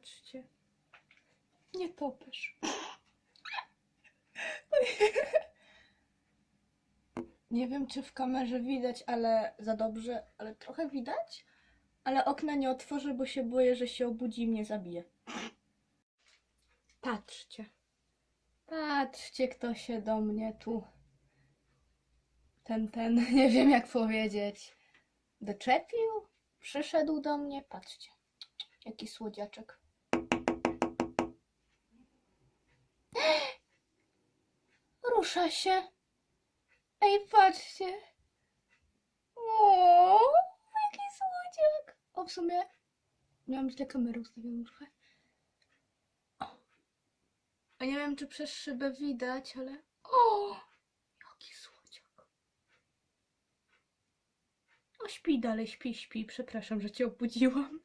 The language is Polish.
Patrzcie. Nie topesz. Nie wiem, czy w kamerze widać, ale za dobrze, ale trochę widać. Ale okna nie otworzę, bo się boję, że się obudzi i mnie zabije. Patrzcie. Patrzcie, kto się do mnie tu. Ten, ten, nie wiem jak powiedzieć. Doczepił? Przyszedł do mnie. Patrzcie. Jaki słodziaczek. Rusza się. Ej, patrzcie. O, jaki słodziak. O, w sumie miałam źle kamerę ustawioną trochę. A nie wiem, czy przez szybę widać, ale... O, jaki słodziak. O, śpi dalej, śpi, śpi. Przepraszam, że cię obudziłam.